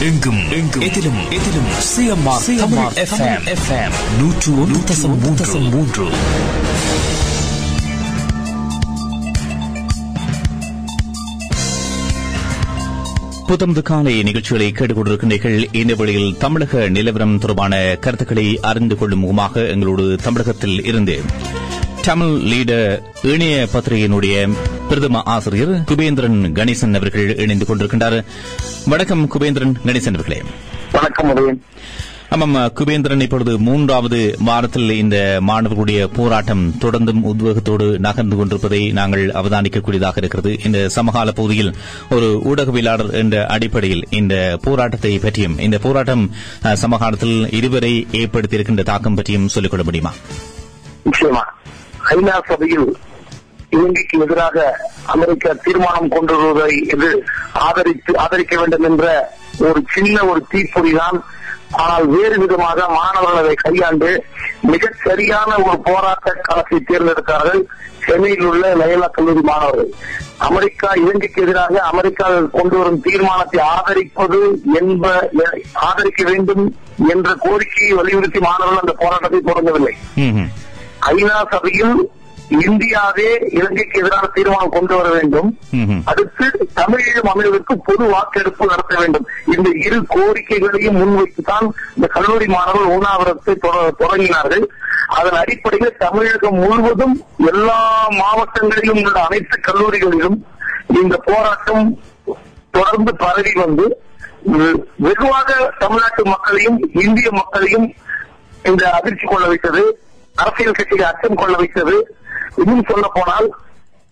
எங்கும் எங்கும் எதிலும் எதிலும். சிஎம்ஆர் தமிழ் எஃப்எம் எஃப்எம் நூற்று ஒன்று தசம் மூன்று. தசம் மூன்று. புத்தமது காலை நிகழ்ச்சிகளை கேட்டுக்கொண்டிருக்கின்றீர்கள். இந்த வழியில் தமிழக நிலவரம் தொடர்பான கருத்துக்களை அறிந்து கொள்ளும் முகமாக எங்களோடு தமிழகத்தில் இருந்து தமிழ் லீடர் இணைய பத்திரிகையினுடைய பிரதம ஆசிரியர் குபேந்திரன் கணேசன் அவர்கள் இணைந்து கொண்டிருக்கின்றார். வணக்கம் குபேந்திரன் கணேசன் அவர்களே. வணக்கம் ஆமாம் குபேந்திரன் இப்பொழுது மூன்றாவது வாரத்தில் இந்த மாணவர்களுடைய போராட்டம் தொடர்ந்தும் உத்வேகத்தோடு நகர்ந்து கொண்டிருப்பதை நாங்கள் அவதானிக்கக்கூடியதாக இருக்கிறது. இந்த சமகால பகுதியில் ஒரு ஊடகவியலாளர் என்ற அடிப்படையில் இந்த போராட்டத்தை பற்றியும் இந்த போராட்டம் சமகாலத்தில் இதுவரை ஏற்படுத்தியிருக்கின்ற தாக்கம் பற்றியும் சொல்லிக்கொள்ள முடியுமா? நிச்சயமா. ஐநா சபையில் இலங்கைக்கு எதிராக அமெரிக்கா தீர்மானம் கொண்டு வருவதை இது ஆதரித்து ஆதரிக்க வேண்டும் என்ற ஒரு சின்ன ஒரு தீப்பொறிதான். ஆனால் வேறு விதமாக மாணவர்கள் அதை கையாண்டு மிகச் சரியான ஒரு போராட்ட களத்தை தேர்ந்தெடுத்தார்கள். சென்னையில் உள்ள லயலா கல்லூரி மாணவர்கள். அமெரிக்கா இலங்கைக்கு எதிராக அமெரிக்கா கொண்டு வரும் தீர்மானத்தை ஆதரிப்பது என்ப ஆதரிக்க வேண்டும் என்ற கோரிக்கையை வலியுறுத்தி மாணவர்கள் அந்த போராட்டத்தை தொடங்கவில்லை. ஐநா சபையில் இந்தியாவே இலங்கைக்கு எதிரான தீர்மானம் கொண்டு வர வேண்டும். அடுத்து தமிழீழம் அமைவதற்கு பொது வாக்கெடுப்பு நடத்த வேண்டும். இந்த இரு கோரிக்கைகளையும் முன்வைத்துதான் இந்த கல்லூரி மாணவர்கள் உண்ணாவிரத்தை தொட- தொடங்கினார்கள். அதன் அடிப்படையில் தமிழகம் முழுவதும் எல்லா மாவட்டங்களிலும் உள்ள அனைத்து கல்லூரிகளிலும் இந்த போராட்டம் தொடர்ந்து பரவி வந்து வெகுவாக தமிழ்நாட்டு மக்களையும் இந்திய மக்களையும் இந்த அதிர்ச்சி கொள்ள வைத்தது அரசியல் கட்சிகள் அச்சம் கொள்ள வைத்தது இன்னும் சொல்ல போனால்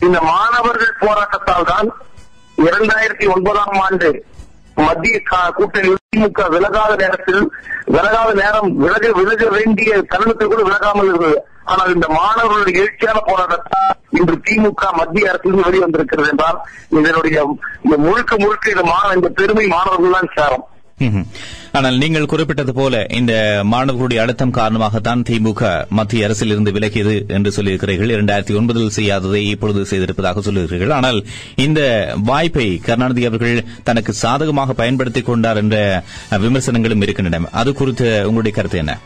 இந்த மாணவர்கள் போராட்டத்தால் தான் இரண்டாயிரத்தி ஒன்பதாம் ஆண்டு மத்திய கூட்டணி திமுக விலகாத நேரத்தில் விலகாத நேரம் விலக விலக வேண்டிய தருணத்தில் கூட விலகாமல் இருந்தது. ஆனால் இந்த மாணவர்களுடைய எழுச்சியான போராட்டத்தால் இன்று திமுக மத்திய அரசிலிருந்து வெளிவந்திருக்கிறது என்றால் இதனுடைய இந்த முழுக்க முழுக்க இந்த மாணவ இந்த பெருமை மாணவர்கள் தான் சாரம் ஆனால் நீங்கள் குறிப்பிட்டது போல இந்த மாணவர்களுடைய அழுத்தம் காரணமாகத்தான் திமுக மத்திய அரசில் இருந்து விலகியது என்று சொல்லியிருக்கிறீர்கள். இரண்டாயிரத்தி ஒன்பதில் செய்யாததை இப்பொழுது செய்திருப்பதாக சொல்லியிருக்கிறீர்கள். ஆனால் இந்த வாய்ப்பை கருணாநிதி அவர்கள் தனக்கு சாதகமாக பயன்படுத்திக் கொண்டார் என்ற விமர்சனங்களும் இருக்கின்றன. அது குறித்து உங்களுடைய கருத்து என்ன?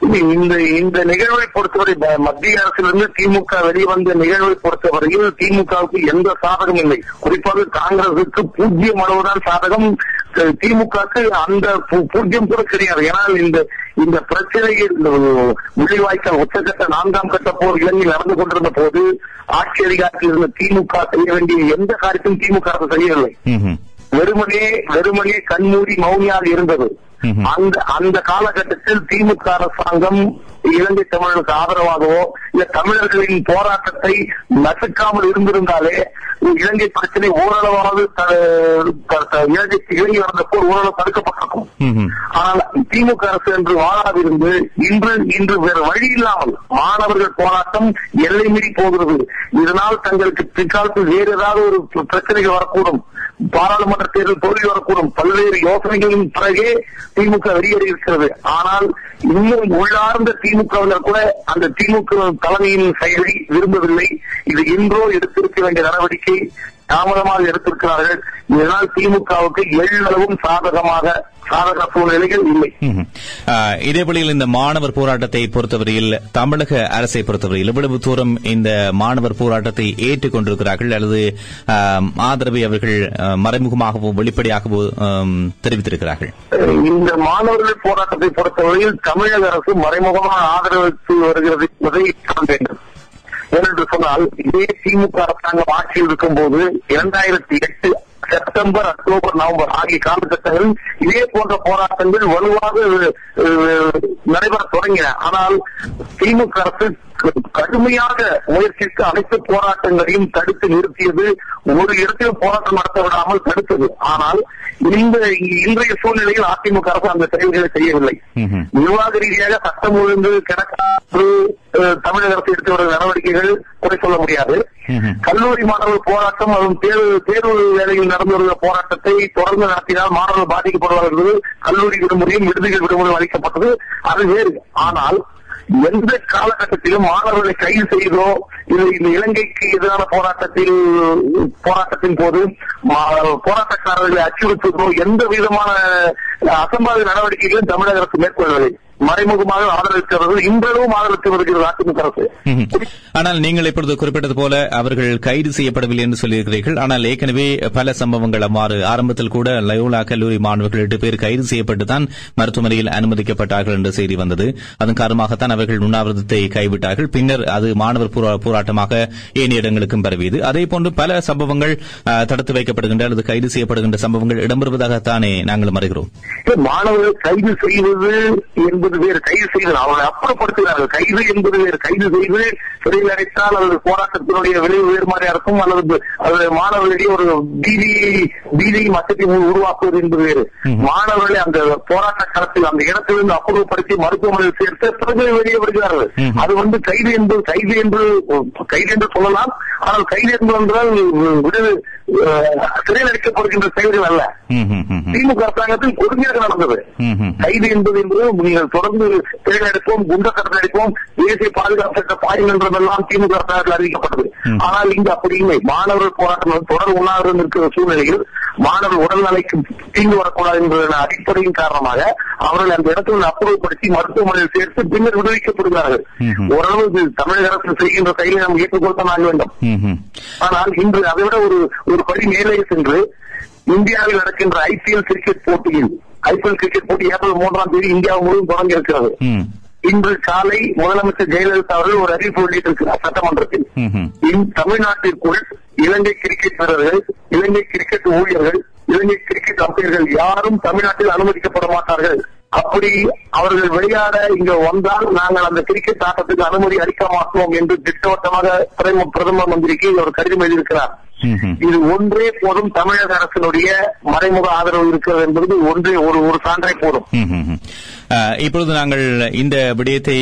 இந்த இந்த நிகழ்வை பொறுத்தவரை மத்திய அரசிலிருந்து திமுக வெளிவந்த நிகழ்வை பொறுத்தவரையில் திமுகவுக்கு எந்த சாதகம் இல்லை குறிப்பாக காங்கிரசுக்கு பூஜ்ஜியம் அளவுதான் சாதகம் தி- திமுகவுக்கு அந்த பூஜ்ஜியம் கூட கிடையாது ஏனால் இந்த இந்த பிரச்சனையில் முள்ளிவாய்க்கால் உச்சக்கட்ட நான்காம் கட்ட போர் இலங்கையில் நடந்து கொண்டிருந்த போது ஆட்சி அதிகாரத்தில் இருந்த திமுக செய்ய வேண்டிய எந்த காரியத்தையும் திமுக அரசு செய்யவில்லை. வெறுமனே வெறுமனே கண்மூடி மௌனியாக இருந்தது. அந்த அந்த காலகட்டத்தில் திமுக அரசாங்கம் இலங்கை தமிழர்களுக்கு ஆதரவாகவோ இல்ல தமிழர்களின் போராட்டத்தை நசுக்காமல் இருந்திருந்தாலே இலங்கை பிரச்சனை ஓரளவாவது த- இலங்கை நடந்த போர் ஓரளவு தடுக்கப்பட்டிருக்கும். ஆனால் திமுக அரசு என்று வாழாதிருந்து இன்று இன்று வேறு வழி இல்லாமல் மாணவர்கள் போராட்டம் எல்லை மீறி போகிறது. இதனால் தங்களுக்கு பிற்காலத்தில் வேறு ஏதாவது ஒரு பிர- பிரச்சனைகள் வரக்கூடும். பாராளுமன்ற தேர்தல் தோல்வி வரக்கூடும். பல்வேறு யோசனைகளின் பிறகே திமுக வெளியேறி இருக்கிறது ஆனால் இன்னும் உள்ளார்ந்த திமுகவினர் கூட அந்த திமுக தலைமையின் செயலை விரும்பவில்லை. இது இன்றோ எடுத்திருக்க வேண்டிய நடவடிக்கை தாமதமாக எடுத்திருக்கிறார்கள். இதனால் திமுகவுக்கு எள்ளளவும் சாதகமாக சாதக சூழ்நிலைகள் இல்லை. இதேபடியில் இந்த மாணவர் போராட்டத்தை பொறுத்தவரையில் தமிழக அரசை பொறுத்தவரையில் எவ்வளவு தூரம் இந்த மாணவர் போராட்டத்தை ஏற்றுக் கொண்டிருக்கிறார்கள் அல்லது ஆதரவை அவர்கள் மறைமுகமாகவோ வெளிப்படையாகவோ தெரிவித்திருக்கிறார்கள்? இந்த மாணவர்கள் போராட்டத்தை பொறுத்தவரையில் தமிழக அரசு மறைமுகமாக ஆதரவித்து வருகிறது என்பதை காண வேண்டும். ஏனென்று சொன்னால் இதே திமுக அரசாங்கம் ஆட்சியில் இருக்கும்போது இரண்டாயிரத்தி எட்டு செப்டம்பர் அக்டோபர் நவம்பர் ஆகிய காலகட்டங்களில் இதே போன்ற போராட்டங்கள் வலுவாக நடைபெற தொடங்கின. ஆனால் திமுக அரசு கடுமையாக முயற்சித்து அனைத்து போராட்டங்களையும் தடுத்து நிறுத்தியது. ஒரு இடத்திலும் போராட்டம் நடத்த விடாமல் தடுத்தது. ஆனால் இந்த இன்றைய சூழ்நிலையில் அதிமுக அரசு அந்த செயல்களை செய்யவில்லை. நிர்வாக ரீதியாக சட்டம் ஒழுங்கு கிடக்காது தமிழக அரசு எடுத்து வரும் நடவடிக்கைகள் குறை சொல்ல முடியாது. கல்லூரி மாணவர் போராட்டம் அதுவும் தேர்வு தேர்வு வேலையில் நடந்து வருகிற போராட்டத்தை தொடர்ந்து நடத்தினால் மாணவர்கள் பாதிக்கப்படுவார்கள் கல்லூரி விடுமுறையும் விடுதிகள் விடுமுறையும் அளிக்கப்பட்டது. அது வேறு. ஆனால் எந்த காலகட்டத்திலும் மாணவர்களை கைது செய்தோ இது இந்த இலங்கைக்கு எதிரான போராட்டத்தில் போராட்டத்தின் போது மா- போராட்டக்காரர்களை அச்சுறுத்துவதோ எந்த விதமான அசம்பாவித நடவடிக்கைகளும் தமிழக அரசு மேற்கொள்ளவில்லை. மறைமுகமாக ஆதரவித்தவர்கள் இன்றளவும் ஆதரவித்து வருகிறது அதிமுக அரசு. ஆனால் நீங்கள் இப்பொழுது குறிப்பிட்டது போல அவர்கள் கைது செய்யப்படவில்லை என்று சொல்லியிருக்கிறீர்கள். ஆனால் ஏற்கனவே பல சம்பவங்கள் அவ்வாறு ஆரம்பத்தில் கூட லயோலா கல்லூரி மாணவர்கள் எட்டு பேர் கைது செய்யப்பட்டுதான் மருத்துவமனையில் அனுமதிக்கப்பட்டார்கள் என்ற செய்தி வந்தது. அதன் காரணமாகத்தான் அவர்கள் உண்ணாவிரதத்தை கைவிட்டார்கள். பின்னர் அது மாணவர் போரா- போராட்டமாக ஏனைய இடங்களுக்கும் பரவியது. அதே போன்று பல சம்பவங்கள் தடுத்து வைக்கப்படுகின்ற அல்லது கைது செய்யப்படுகின்ற சம்பவங்கள் இடம்பெறுவதாகத்தானே நாங்கள் அறிகிறோம். மாணவர்கள் கைது செய்வது என்பது வேறு கைது செய்வது அவர்களை அப்புறப்படுத்துகிறார்கள் கைது என்பது வேறு கைது செய்து சிறையில் அடைத்தால் அல்லது போராட்டத்தினுடைய விளைவு வேறு மாதிரியா இருக்கும் அல்லது அது மாணவர்களிடையே ஒரு பீதி பீதியும் அச்சத்தையும் உருவாக்குவது என்பது வேறு. மாணவர்களை அந்த போராட்ட களத்தில் அந்த இடத்திலிருந்து அப்புறப்படுத்தி மருத்துவமனையில் சேர்த்து பிறகு வெளியே வருகிறார்கள். அது வந்து கைது என்பது கைது என்று கைது என்று சொல்லலாம். ஆனால் கைது என்பது என்றால் விடு அஹ், சிறையில் அடைக்கப்படுகின்ற செயல்கள் அல்ல. திமுக அரசாங்கத்தில் கொடுமையாக நடந்தது. கைது என்பது என்பது நீங்கள் தொடர்ந்து தேர்தல் எடுப்போம் குண்ட கட்டணம் எடுப்போம் தேசிய பாதுகாப்பு சட்ட பாயம் என்றதெல்லாம் திமுக அரசாங்கத்தில் அறிவிக்கப்பட்டது. ஆனால் இங்கு அப்படி இல்லை. மாணவர்கள் போராட்டம் தொடர் உண்ணாவிரதம் இருக்கிற சூழ்நிலையில் மாணவர் உடல்நிலைக்கு தீங்கு வரக்கூடாது என்ற அடிப்படையின் காரணமாக அவர்கள் அந்த இடத்தில் அப்புறப்படுத்தி மருத்துவமனையில் சேர்த்து பின்னர் விடுவிக்கப்படுகிறார்கள். ஓரளவு தமிழக அரசு செய்கின்ற செயலை நாம் ஏற்றுக்கொள்ளத்தான் ஆக வேண்டும். ஆனால் இன்று அதை விட ஒரு ஒரு படி மேலே சென்று இந்தியாவில் நடக்கின்ற ஐபிஎல் கிரிக்கெட் போட்டியில் ஐபிஎல் கிரிக்கெட் போட்டி ஏப்ரல் மூன்றாம் தேதி இந்தியா முழுவதும் தொடங்கி இருக்கிறது. இன்று காலை முதலமைச்சர் ஜெயலலிதா அவர்கள் ஒரு அறிவிப்பு வெளியிட்டிருக்கிறார் சட்டமன்றத்தில் தமிழ்நாட்டிற்குள் இலங்கை கிரிக்கெட் வீரர்கள் இலங்கை கிரிக்கெட் ஊழியர்கள் இலங்கை கிரிக்கெட் அம்பையர்கள் யாரும் தமிழ்நாட்டில் அனுமதிக்கப்பட மாட்டார்கள் அப்படி அவர்கள் விளையாட இங்க வந்தால் நாங்கள் அந்த கிரிக்கெட் ஆட்டத்துக்கு அனுமதி அளிக்க மாட்டோம் என்று திட்டவட்டமாக பிரதம- மந்திரிக்கு ஒரு கடிதம் எழுதியிருக்கிறார். இது ஒன்றே போதும் தமிழக அரசினுடைய மறைமுக ஆதரவு இருக்கிறது என்பது ஒன்றே ஒரு ஒரு சான்றை போதும். இப்பொழுது நாங்கள் இந்த விடயத்தை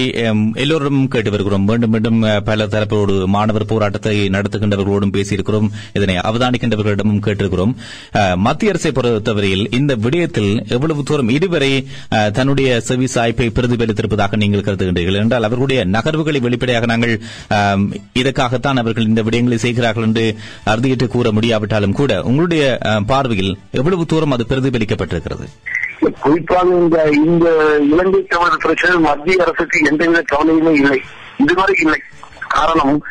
எல்லோரும் கேட்டு வருகிறோம் மீண்டும் மீண்டும் பல தரப்போடு மாணவர் போராட்டத்தை நடத்துகின்றவர்களோடும் பேசியிருக்கிறோம். இதனை அவதானிக்கின்றவர்களிடமும் கேட்டிருக்கிறோம். மத்திய அரசை பொறுத்தவரையில் இந்த விடயத்தில் எவ்வளவு தூரம் இதுவரை தன்னுடைய செவி சாய்ப்பை பிரதிபலித்திருப்பதாக நீங்கள் கருதுகின்றீர்கள் என்றால் அவர்களுடைய நகர்வுகளை வெளிப்படையாக நாங்கள் அஹ், இதற்காகத்தான் அவர்கள் இந்த விடயங்களை செய்கிறார்கள் என்று அறுதியிட்டு கூற முடியாவிட்டாலும் கூட உங்களுடைய பார்வையில் எவ்வளவு தூரம் அது பிரதிபலிக்கப்பட்டிருக்கிறது? குறிப்பாக இந்த இந்த இலங்கை தமிழர் பிரச்சனை மத்திய அரசுக்கு எந்தவித கவலையுமே இல்லை. இதுவரை இல்லை. காரணம்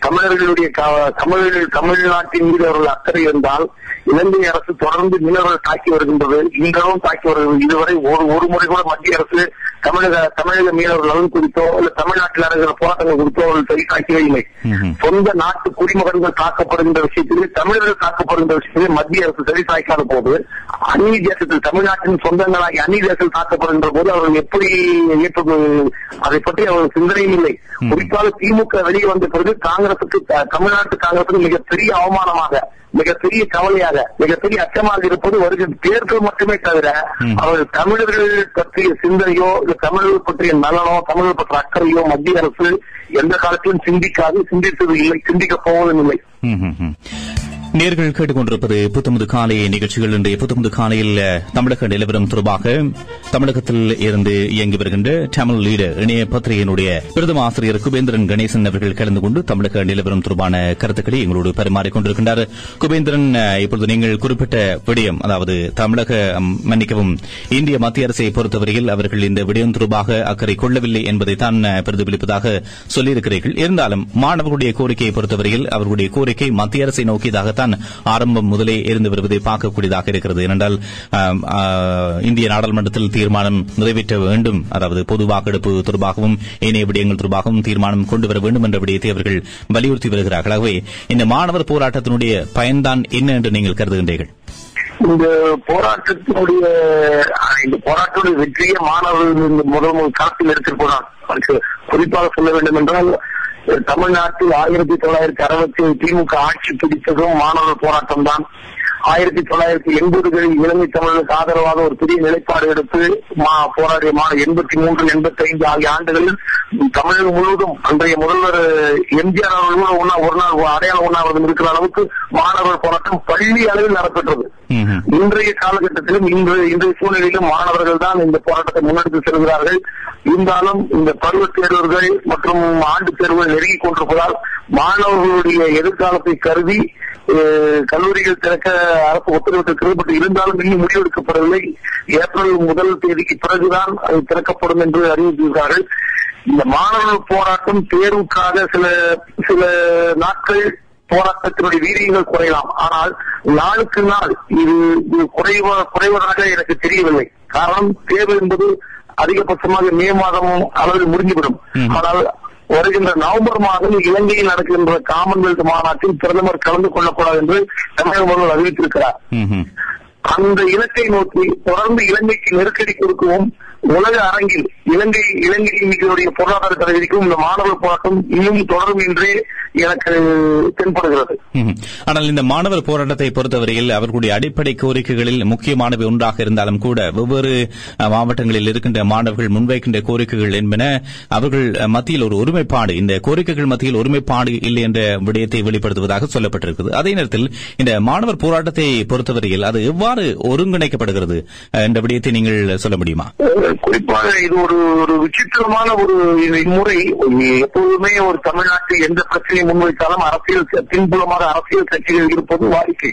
தமிழர்களுடைய க- தமிழர்கள் தமிழ்நாட்டின் மீது அவர்கள் அக்கறை இருந்தால் இலங்கை அரசு தொடர்ந்து மீனவர்கள் தாக்கி வருகின்றது. இன்றளவும் தாக்கி வருகிறது இதுவரை ஒரு ஒரு முறை கூட மத்திய அரசு தமிழக தமிழக மீனவர்கள் நலன் குறித்தோ இல்ல தமிழ்நாட்டில் நடக்கிற போராட்டங்கள் குறித்தோ அவர்கள் சரி தாக்கவே இல்லை. சொந்த நாட்டு குடிமகன்கள் தாக்கப்படுகின்ற விஷயத்திலே தமிழர்கள் தாக்கப்படுகின்ற விஷயத்திலே மத்திய அரசு சரி தாக்காத போது அந்நிய தேசத்தில் தமிழ்நாட்டின் சொந்தங்களாகி அந்நிய தேசத்தில் தாக்கப்படுகின்ற போது அவர்கள் எப்படி அதை பற்றி அவர்கள் சிந்தனையும் இல்லை. குறிப்பாக திமுக வெளியே வந்த பிறகு காங்கிரசுக்கு தமிழ்நாட்டு காங்கிரசுக்கு மிகப்பெரிய அவமானமாக மிகப்பெரிய கவலையாக மிகப்பெரிய அச்சமாக இருப்பது வருகிற தேர்தல் மட்டுமே தவிர. அவர்கள் தமிழர்கள் பற்றிய சிந்தனையோ இல்ல தமிழர்கள் பற்றிய நலனோ தமிழர்கள் பற்றிய அக்கறையோ மத்திய அரசு எந்த காலத்திலும் சிந்திக்காது சிந்தித்தது இல்லை சிந்திக்கப் போவதும் இல்லை. நேர்கள் கேட்டுக்கொண்டிருப்பது புத்தமுது காலை நிகழ்ச்சிகள். இன்றைய புத்தமுது காலையில் தமிழக நிலவரம் தொடர்பாக தமிழகத்தில் இருந்து இயங்கி வருகின்ற தமிழ் லீடர் இணைய பத்திரிகையினுடைய பிரதம ஆசிரியர் குபேந்திரன் கணேசன் அவர்கள் கலந்து கொண்டு தமிழக நிலவரம் தொடர்பான கருத்துக்களை எங்களோடு பரிமாறிக்கொண்டிருக்கின்றார் குபேந்திரன் இப்பொழுது நீங்கள் குறிப்பிட்ட விடயம் அதாவது தமிழக மன்னிக்கவும் இந்திய மத்திய அரசை பொறுத்தவரையில் அவர்கள் இந்த விடயம் தொடர்பாக அக்கறை கொள்ளவில்லை என்பதை தான் பிரதிபலிப்பதாக சொல்லியிருக்கிறீர்கள். இருந்தாலும் மாணவர்களுடைய கோரிக்கையை பொறுத்தவரையில் அவர்களுடைய கோரிக்கை மத்திய அரசை தான் ஆரம்பம் முதலே இருந்து வருவதை பார்க்கக்கூடியதாக இருக்கிறது. ஏனென்றால் இந்திய நாடாளுமன்றத்தில் தீர்மானம் நிறைவேற்ற வேண்டும். அதாவது பொது வாக்கெடுப்பு தொடர்பாகவும் ஏனைய விடயங்கள் தொடர்பாகவும் தீர்மானம் கொண்டு வர வேண்டும் என்ற விடயத்தை அவர்கள் வலியுறுத்தி வருகிறார்கள். ஆகவே இந்த மாணவர் போராட்டத்தினுடைய பயன்தான் என்ன என்று நீங்கள் கருதுகின்றீர்கள்? இந்த போராட்டத்தினுடைய இந்த போராட்டத்துடைய வெற்றியை மாணவர்கள் இந்த முதல் முதல் காலத்தில் எடுத்திருப்பதால் குறிப்பாக சொல்ல வேண்டும் என்றால் தமிழ்நாட்டில் ஆயிரத்தி தொள்ளாயிரத்தி அறுபத்தி திமுக ஆட்சி பிடித்ததும் மாணவர் போராட்டம் தான் ஆயிரத்தி தொள்ளாயிரத்தி எண்பதுகளில் இலங்கை தமிழருக்கு ஆதரவாக ஒரு பெரிய நிலைப்பாடு எடுத்து மா- போராடிய எண்பத்தி மூன்று எண்பத்தி ஐந்து ஆகிய ஆண்டுகளில் தமிழகம் முழுவதும் அன்றைய முதல்வர் எம்ஜிஆர் அவர்கள் கூட உண்ணா ஒரு நாள் அடையாள உண்ணாவிரதம் இருக்கிற அளவுக்கு மாணவர் போராட்டம் பள்ளி அளவில் நடைபெற்றது. இன்றைய காலகட்டத்திலும் இன்று இன்றைய சூழ்நிலையிலும் மாணவர்கள் தான் இந்த போராட்டத்தை முன்னெடுத்து செல்கிறார்கள். இருந்தாலும் இந்த பருவத் தேர்வுகள் மற்றும் ஆண்டு தேர்வுகள் நெருங்கிக் கொண்டிருப்பதால் மாணவர்களுடைய எதிர்காலத்தை கருதி கல்லூரிகள் திறக்க அரசு உத்தரவிட்டிருக்கிறது பட் இருந்தாலும் இன்னும் முடிவெடுக்கப்படவில்லை. ஏப்ரல் முதல் தேதிக்கு பிறகுதான் அது திறக்கப்படும் என்று அறிவித்திருக்கிறார்கள். இந்த மாணவர்கள் போராட்டம் தேர்வுக்காக சில சில நாட்கள் போராட்டத்தினுடைய வீரியங்கள் குறையலாம் ஆனால் நாளுக்கு நாள் இது குறைவ குறைவதாக எனக்கு தெரியவில்லை காரணம் தேர்வு என்பது அதிகபட்சமாக மே மாதம் அளவில் முடிந்துவிடும். ஆனால் வருகின்ற நவம்பர் மாதம் இலங்கையில் நடக்கின்ற காமன்வெல்த் மாநாட்டில் பிரதமர் கலந்து கொள்ளக்கூடாது என்று தமிழக முதல்வர் அறிவித்திருக்கிறார். அந்த இலக்கை நோக்கி தொடர்ந்து இலங்கைக்கு நெருக்கடி கொடுக்கவும் உலக அரங்கில் இலங்கை இலங்கை இன்னைக்கு பொருளாதார தலைவருக்கும் இந்த மாணவர் போராட்டம் இன்னும் தொடரும் என்றே எனக்கு தென்படுகிறது. ஆனால் இந்த மாணவர் போராட்டத்தை பொறுத்தவரையில் அவர்களுடைய அடிப்படை கோரிக்கைகளில் முக்கியமானவை ஒன்றாக இருந்தாலும் கூட வெவ்வேறு மாவட்டங்களில் இருக்கின்ற மாணவர்கள் முன்வைக்கின்ற கோரிக்கைகள் என்பன அவர்கள் மத்தியில் ஒரு ஒருமைப்பாடு இந்த கோரிக்கைகள் மத்தியில் ஒருமைப்பாடு இல்லை என்ற விடயத்தை வெளிப்படுத்துவதாக சொல்லப்பட்டிருக்கிறது அதே நேரத்தில் இந்த மாணவர் போராட்டத்தை பொறுத்தவரையில் அது எவ்வாறு ஒருங்கிணைக்கப்படுகிறது என்ற விடயத்தை நீங்கள் சொல்ல முடியுமா? குறிப்பாக இது ஒரு ஒரு விசித்திரமான ஒரு இம்முறை. எப்போதுமே ஒரு தமிழ்நாட்டில் எந்த பிரச்சனையை முன்வைத்தாலும் அரசியல் பின்புலமாக அரசியல் கட்சிகள் இருப்பது வாடிக்கை.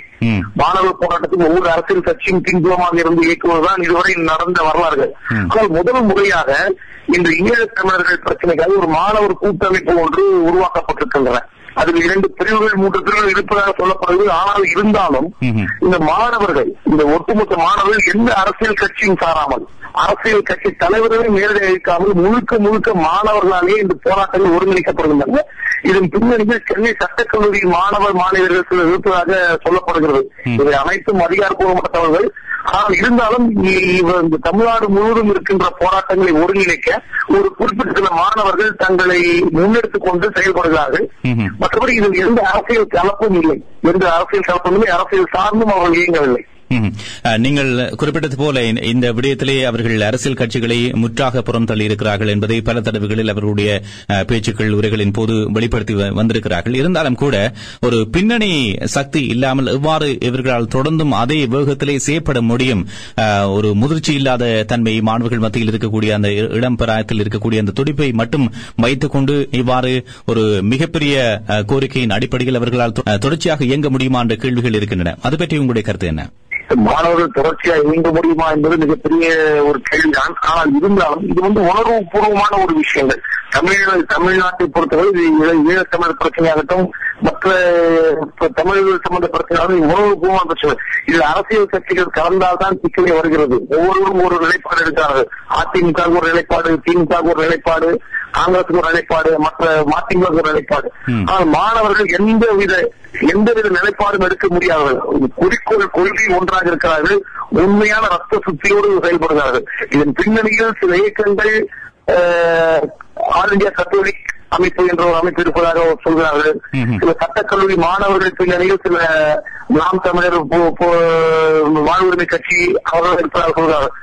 மாணவர் போராட்டத்தில் ஒவ்வொரு அரசியல் கட்சியும் பின்புலமாக இருந்து இயக்குவதுதான் இதுவரை நடந்த வரலாறுகள். ஆனால் முதல் முறையாக இந்த ஈழத் தமிழர்கள் பிரச்சனைக்காக ஒரு மாணவர் கூட்டமைப்பு ஒன்று உருவாக்கப்பட்டிருக்கின்றன அதில் இரண்டு பிரிவுகள் மூன்று பிரிவுகள் இருப்பதாக சொல்லப்படுகிறது ஆனால் இருந்தாலும். இந்த மாணவர்கள் இந்த ஒட்டுமொத்த மாணவர்கள் எந்த அரசியல் கட்சியும் சாராமல் அரசியல் கட்சி தலைவர்களை நேரடி அழைக்காமல் முழுக்க முழுக்க மாணவர்களாலே இந்த போராட்டங்கள் ஒருங்கிணைக்கப்படுகின்றன. இதன் பின்னணியில் சென்னை சட்டக்கல்லூரி மாணவர் மாணவியர்கள் சிலர் இருப்பதாக சொல்லப்படுகிறது. இவை அனைத்தும் அதிகாரப்பூர்வமான தகவல்கள் ஆனால் இருந்தாலும் இந்த தமிழ்நாடு முழுவதும் இருக்கின்ற போராட்டங்களை ஒருங்கிணைக்க ஒரு குறிப்பிட்ட சில மாணவர்கள் தங்களை முன்னெடுத்துக் கொண்டு செயல்படுகிறார்கள். மற்றபடி இதில் எந்த அரசியல் கலப்பும் இல்லை. எந்த அரசியல் கலப்பும் இல்லை. அரசியல் சார்ந்தும் அவர்கள் இயங்கவில்லை. நீங்கள் குறிப்பிட்டது போல இந்த- விடயத்திலே அவர்கள் அரசியல் கட்சிகளை முற்றாக புறம் தள்ளியிருக்கிறார்கள் என்பதை பல தடவைகளில் அவர்களுடைய பேச்சுக்கள் உரைகளின் போது வெளிப்படுத்தி வ- வந்திருக்கிறார்கள். இருந்தாலும் கூட ஒரு பின்னணி சக்தி இல்லாமல் எவ்வாறு இவர்களால் தொடர்ந்தும் அதே வேகத்திலே செய்யப்பட முடியும்? ஒரு முதிர்ச்சி இல்லாத தன்மை மாணவர்கள் மத்தியில் இருக்கக்கூடிய அந்த இ- இளம் பிராயத்தில் இருக்கக்கூடிய அந்த துடிப்பை மட்டும் வைத்துக் கொண்டு இவ்வாறு ஒரு மிகப்பெரிய கோரிக்கையின் அடிப்படையில் அவர்களால் தொடர்ச்சியாக இயங்க முடியுமா என்ற கேள்விகள் இருக்கின்றன. அது பற்றி உங்களுடைய கருத்து என்ன? மாணவர்கள் தொடர்ச்சியா இயங்க முடியுமா என்பது மிகப்பெரிய ஒரு கேள்விதான். ஆனால் இருந்தாலும் இது வந்து உணர்வு பூர்வமான ஒரு விஷயங்கள். தமிழ் தமிழ்நாட்டை பொறுத்தவரை இது ஈழ- ஈழத்தமிழர் பிரச்சனையாகட்டும் மற்ற இப்ப தமிழர்கள் சம்பந்த பிரச்சனையாகட்டும் உணர்வு பூர்வமான பிரச்சனை. இது அரசியல் கட்சிகள் கலந்தால்தான் சிக்கலே வருகிறது. ஒவ்வொருவரும் ஒரு நிலைப்பாடு எடுக்கிறார்கள். அதிமுக ஒரு நிலைப்பாடு திமுக ஒரு நிலைப்பாடு காங்கிரசுக்கு ஒரு நிலைப்பாடு மற்ற மதிமுக ஒரு நிலைப்பாடு. ஆனால் மாணவர்கள் எந்த வித எந்தவித நிலைப்பாடும் எடுக்க முடியாதவர்கள். குறிக்கோள் கொள்கை ஒன்றாக இருக்கிறார்கள். உண்மையான ரத்த சுத்தியோடு செயல்படுகிறார்கள். இதன் பின்னணியில் சில இயக்கங்கள் ஆல் இந்தியா கத்தோலிக் அமைப்பு என்ற ஒரு அமைப்பு இருப்பதாக சொல்கிறார்கள். சில சட்டக்கல்லூரி மாணவர்கள் பின்னணியில் சில நாம் தமிழர் வாழ்வுரிமை கட்சி அவர்கள் இருப்பதாக சொல்கிறார்கள்.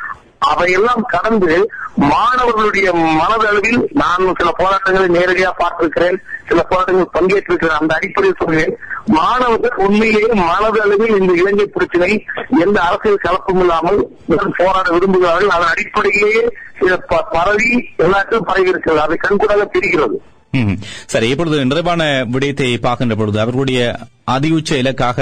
அவையெல்லாம் கடந்து மாணவர்களுடைய மனதளவில் நான் சில போராட்டங்களை நேரடியாக பார்த்திருக்கிறேன் சில போராட்டங்கள் பங்கேற்றிருக்கிறேன். அந்த அடிப்படையில் சொல்கிறேன் மாணவர்கள் உண்மையிலேயே மனதளவில் இந்த இலங்கை பிரச்சனை எந்த அரசியல் கலப்பும் இல்லாமல் போராட விரும்புகிறார்கள். அதன் அடிப்படையிலேயே ப- பரவி எல்லாத்தையும் பரவி இருக்கிறது. அதை கண்கூடாக தெரிகிறது. சரி இப்பொழுது நிறைவான விடயத்தை பார்க்கின்ற பொழுது அவர்களுடைய அதியுச்ச இலக்காக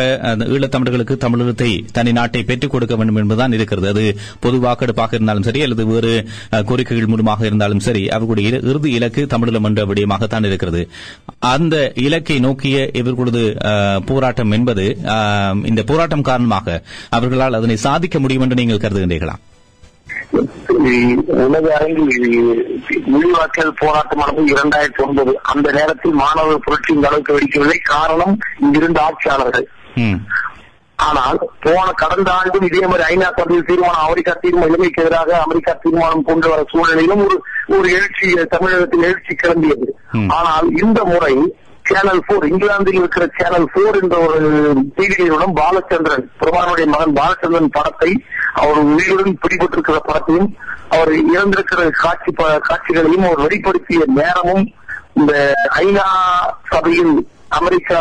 ஈழத்தமிழர்களுக்கு தமிழகத்தை தனி நாட்டை பெற்றுக் கொடுக்க வேண்டும் என்பதுதான் இருக்கிறது. அது பொது வாக்கெடுப்பாக இருந்தாலும் சரி அல்லது வேறு கோரிக்கைகள் மூலமாக இருந்தாலும் சரி அவர்களுடைய இறுதி இலக்கு தமிழகம் என்ற விடயமாகத்தான் இருக்கிறது. அந்த இலக்கை நோக்கிய இவர்களது போராட்டம் என்பது இந்த போராட்டம் காரணமாக அவர்களால் அதனை சாதிக்க முடியும் என்று நீங்கள் கருதுகின்றீர்களா? உலக அரங்கில் மொழிவாக்கல் போராட்டமானது இரண்டாயிரத்தி ஒன்பது அந்த நேரத்தில் மாணவர் புரட்சி இந்த அளவுக்கு வெடிக்கவில்லை காரணம் இங்கிருந்த ஆட்சியாளர்கள். ஆனால் போன கடந்த ஆண்டும் இதே மாதிரி ஐநா சபையில் தீர்மானம் அமெரிக்கா தீர்மானம் இலங்கைக்கு எதிராக அமெரிக்கா தீர்மானம் கொண்டு வர சூழ்நிலையிலும் ஒரு ஒரு எழுச்சி தமிழகத்தில் எழுச்சி கிளம்பியது. ஆனால் இந்த முறை சேனல் போர் இங்கிலாந்தில் இருக்கிற சேனல் போர் என்ற ஒரு டிவியுடன் பாலச்சந்திரன் பிரபானுடைய மகன் பாலச்சந்திரன் படத்தை அவர் உயிருடன் பிடிபட்டிருக்கிற படத்தையும் அவர் இறந்திருக்கிற காட்சி காட்சிகளையும் அவர் வெளிப்படுத்திய நேரமும் இந்த ஐநா சபையில் அமெரிக்கா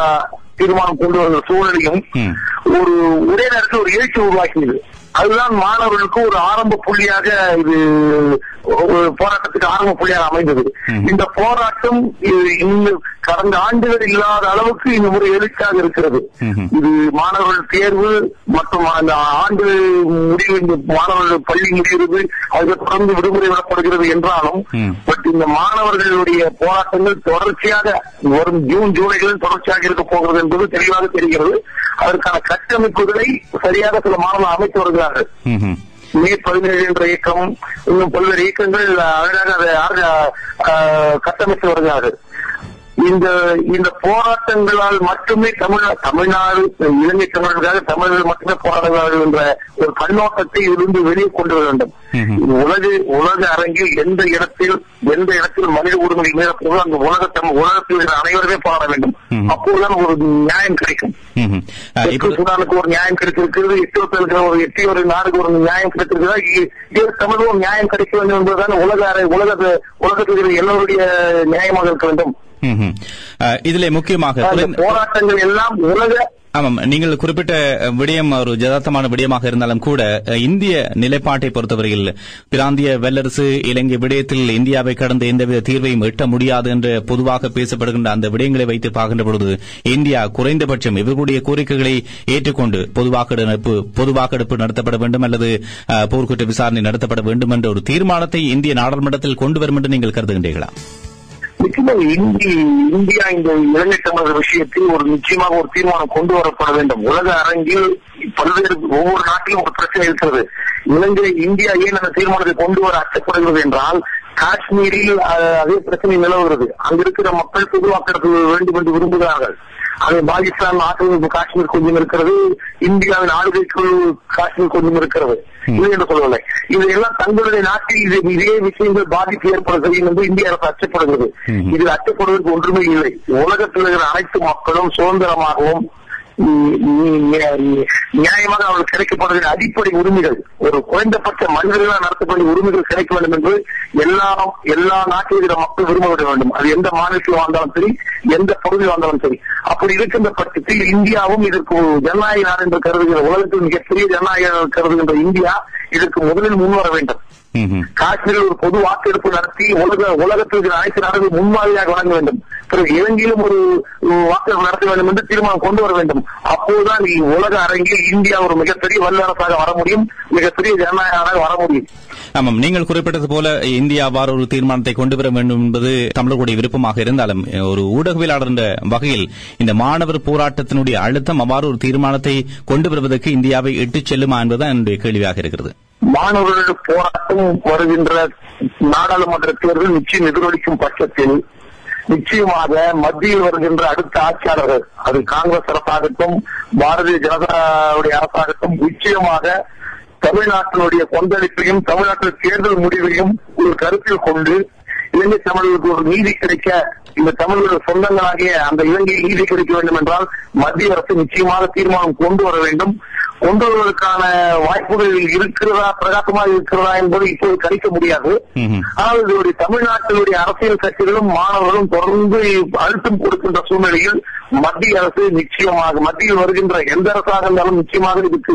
தீர்மானம் கொண்டு வந்த சூழலையும் ம். ஒரு ஒரே நேரத்தில் ஒரு எழுச்சி உருவாக்கியது அதுதான் மாணவர்களுக்கு ஒரு ஆரம்ப புள்ளியாக இது போராட்டத்துக்கு ஆரம்ப புள்ளியாக அமைந்தது. இந்த போராட்டம் கடந்த ஆண்டுகள் இல்லாத அளவுக்கு இந்த முறை எழுச்சியாக இருக்கிறது. இது மாணவர்கள் தேர்வு மற்றும் அந்த ஆண்டு முடிவு இந்த மாணவர்கள் பள்ளி முடிகிறது அதுக்கு தொடர்ந்து விடுமுறை விடப்படுகிறது என்றாலும். பட் இந்த மாணவர்களுடைய போராட்டங்கள் தொடர்ச்சியாக வரும் ஜூன் ஜூலைகளில் தொடர்ச்சியாக இருக்க போகிறது என்பது தெளிவாக தெரிகிறது அதற்கான கட்டமைப்புகளை சரியாக சில மாணவர்கள் அமைத்து வருகிறார்கள். மே பதினேழு என்ற இயக்கம் இன்னும் பல்வேறு இயக்கங்கள் அழகாக அதை கட்டமைத்து வருகிறார்கள். இந்த இந்த போராட்டங்களால் மட்டுமே தமிழ் தமிழ்நாடு இலங்கை தமிழர்களுக்காக தமிழர்கள் மட்டுமே போராடுகிறார்கள் என்ற ஒரு கண்ணோட்டத்தை இருந்து வெளியே கொண்டு வர வேண்டும். உலக உலக அரங்கில் எந்த இடத்தில் எந்த இடத்தில் மனித உரிமைகள் மீறப்படுதோ அந்த உலக தமிழ் உலகத்தில் அனைவருமே போராட வேண்டும். அப்போதுதான் ஒரு நியாயம் கிடைக்கும். சூடானுக்கு ஒரு நியாயம் கிடைத்திருக்கிறது எத்தியோப்பியா இருக்கிற ஒரு ஒரு நாடுக்கு ஒரு நியாயம் கிடைத்திருக்கிறதா? இது ஒரு நியாயம் கிடைக்க வேண்டும் என்பதுதான் உலக அறை- உலக உலகத்தில் எல்லோருடைய நியாயமாக இருக்க வேண்டும். இதிலே முக்கியமாக போராட்டங்கள் எல்லாம் உலக ஆமாம். நீங்கள் குறிப்பிட்ட விடயம் ஒரு ஜதார்த்தமான விடயமாக இருந்தாலும் கூட இந்திய நிலைப்பாட்டை பொறுத்தவரையில் பிராந்திய வல்லரசு இலங்கை விடயத்தில் இந்தியாவை கடந்த எந்தவித தீர்வையும் எட்ட முடியாது என்று பொதுவாக பேசப்படுகின்ற அந்த விடயங்களை வைத்து பார்க்கின்ற பொழுது இந்தியா குறைந்தபட்சம் இவர்களுடைய கோரிக்கைகளை ஏற்றுக்கொண்டு பொதுவாக்கெடுப்பு பொதுவாக்கெடுப்பு நடத்தப்பட வேண்டும் அல்லது போர்க்குற்ற விசாரணை நடத்தப்பட வேண்டும் என்ற ஒரு தீர்மானத்தை இந்திய நாடாளுமன்றத்தில் கொண்டு வரும் என்று நீங்கள் கருதுகின்றீர்களா? நிச்சயமாக இந்தி இந்தியா இந்த இலங்கை தமிழர் விஷயத்தில் ஒரு நிச்சயமாக ஒரு தீர்மானம் கொண்டு வரப்பட வேண்டும். உலக அரங்கில் பல்வேறு ஒவ்வொரு நாட்டிலும் ஒரு பிரச்சனை இருக்கிறது. இலங்கை இந்தியா ஏன் அந்த தீர்மானத்தை கொண்டு வர அச்சப்படுகிறது என்றால் காஷ்மீரில் அஹ், அதே பிரச்சனை நிலவுகிறது. அங்க இருக்கிற மக்கள் பொதுவாக்கிறது வேண்டும் என்று விரும்புகிறார்கள். அது பாகிஸ்தான் ஆக்கிரமிப்பு காஷ்மீர் கொஞ்சம் இருக்கிறது இந்தியாவின் ஆளுகைக்குள் காஷ்மீர் கொஞ்சம் இருக்கிறது. இல்லை என்று சொல்லவில்லை. இதையெல்லாம் தங்களுடைய நாட்டில் இது இதே விஷயங்கள் பாதிப்பு ஏற்பட செய்யும் என்று இந்திய அரசு அச்சப்படுகிறது. இதில் அச்சப்படுவதற்கு ஒன்றுமே இல்லை. உலகத்தில் இருக்கிற அனைத்து மக்களும் சுதந்திரமாகவும் நியாயமாக அவர்களுக்கு கிடைக்கப்படுகிற அடிப்படை உரிமைகள். ஒரு குறைந்தபட்ச மனிதர்களால் நடத்தப்படும் உரிமைகள் கிடைக்க வேண்டும் என்று எல்லா எல்லா நாட்டில் இருக்கிற மக்கள் விரும்ப விட வேண்டும். அது எந்த மாநிலத்தில் வாழ்ந்தாலும் சரி எந்த பகுதியில் வாழ்ந்தாலும் சரி. அப்படி இருக்கின்ற பட்சத்தில் இந்தியாவும் இதற்கு ஜனநாயக நாடு என்று கருதுகிற உலகத்தில் மிகப்பெரிய ஜனநாயக கருதுகின்ற இந்தியா இதற்கு முதலில் முன்வர வேண்டும். காஷ்மீரில் ஒரு பொது வாக்கெடுப்பு நடத்தி உலக உலகத்தில் இருக்கிற அனைத்து நாடுகளும் முன்மாதிரியாக வழங்க வேண்டும். பிறகு இலங்கையிலும் ஒரு வாக்கெடுப்பு நடத்த வேண்டும் என்று தீர்மானம் கொண்டு வர வேண்டும். அப்போதுதான் உலக அரங்கில் இந்தியா ஒரு மிகப்பெரிய வல்லரசாக வர முடியும் மிகப்பெரிய ஜனநாயக நாடாக வர முடியும். ஆமாம் நீங்கள் குறிப்பிட்டது போல இந்தியா அவ்வாறு ஒரு தீர்மானத்தை கொண்டு வர வேண்டும் என்பது தமிழர்களுடைய விருப்பமாக இருந்தாலும் ஒரு ஊடகவியலாளர் என்ற வகையில் இந்த மாணவர் போராட்டத்தினுடைய அழுத்தம் அவ்வாறு ஒரு தீர்மானத்தை கொண்டு வருவதற்கு இந்தியாவை இட்டுச் செல்லுமா என்பதுதான் என்னுடைய கேள்வியாக இருக்கிறது. மாணவர்களுடைய போராட்டம் வருகின்ற நாடாளுமன்ற தேர்தல் நிச்சயம் எதிரொலிக்கும் பட்சத்தில் நிச்சயமாக மத்தியில் வருகின்ற அடுத்த ஆட்சியாளர்கள் அது காங்கிரஸ் அரசாகட்டும் பாரதிய ஜனதாவுடைய அரசாகட்டும் நிச்சயமாக தமிழ்நாட்டினுடைய கொந்தளிப்பையும் தமிழ்நாட்டில் தேர்தல் முடிவையும் ஒரு கருத்தில் கொண்டு இலங்கை தமிழர்களுக்கு ஒரு நீதி கிடைக்க இந்த தமிழர்கள் சொந்தங்களாகிய அந்த இலங்கை நீதி கிடைக்க வேண்டும் என்றால் மத்திய அரசு நிச்சயமாக தீர்மானம் கொண்டு வர வேண்டும். கொண்டு வருவதற்கான வாய்ப்புகள் இருக்கிறதா பிரகாசமாக இருக்கிறதா என்பது இப்போது கணிக்க முடியாது. ஆனால் இதனுடைய தமிழ்நாட்டினுடைய அரசியல் கட்சிகளும் மாணவர்களும் தொடர்ந்து அழுத்தம் கொடுக்கின்ற சூழ்நிலையில் மத்திய அரசு நிச்சயமாக மத்தியில் வருகின்ற எந்த அரசாக இருந்தாலும் நிச்சயமாக இதுக்கு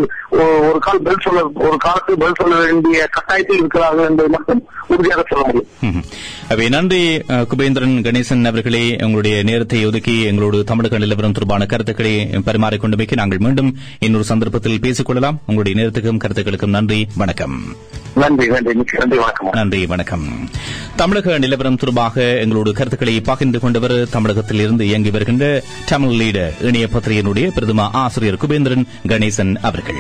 ஒரு கால் பதில் சொல்ல ஒரு காலத்தில் பதில் சொல்ல வேண்டிய கட்டாயத்தில் இருக்கிறார்கள் என்பதை மட்டும் உறுதியாக சொல்ல முடியும். நன்றி குபேந்திரன் கணேசன் அவர்களே. உங்களுடைய நேரத்தை ஒதுக்கி எங்களோடு தமிழக நிலவரம் தொடர்பான கருத்துக்களை பரிமாறிக்கொண்டமைக்கு நாங்கள் மீண்டும் இன்னொரு சந்தர்ப்பத்தில் பேசிக் கொள்ளலாம் உங்களுடைய நேரத்துக்கும் கருத்துக்களுக்கும் நன்றி வணக்கம். நன்றி வணக்கம். நன்றி வணக்கம். தமிழக நிலவரம் தொடர்பாக எங்களோடு கருத்துக்களை பகிர்ந்து கொண்டவர் தமிழகத்தில் இருந்து இயங்கி வருகின்ற தமிழ் லீடர் இணைய பத்திரிகையினுடைய பிரதம ஆசிரியர் குபேந்திரன் கணேசன் அவர்கள்.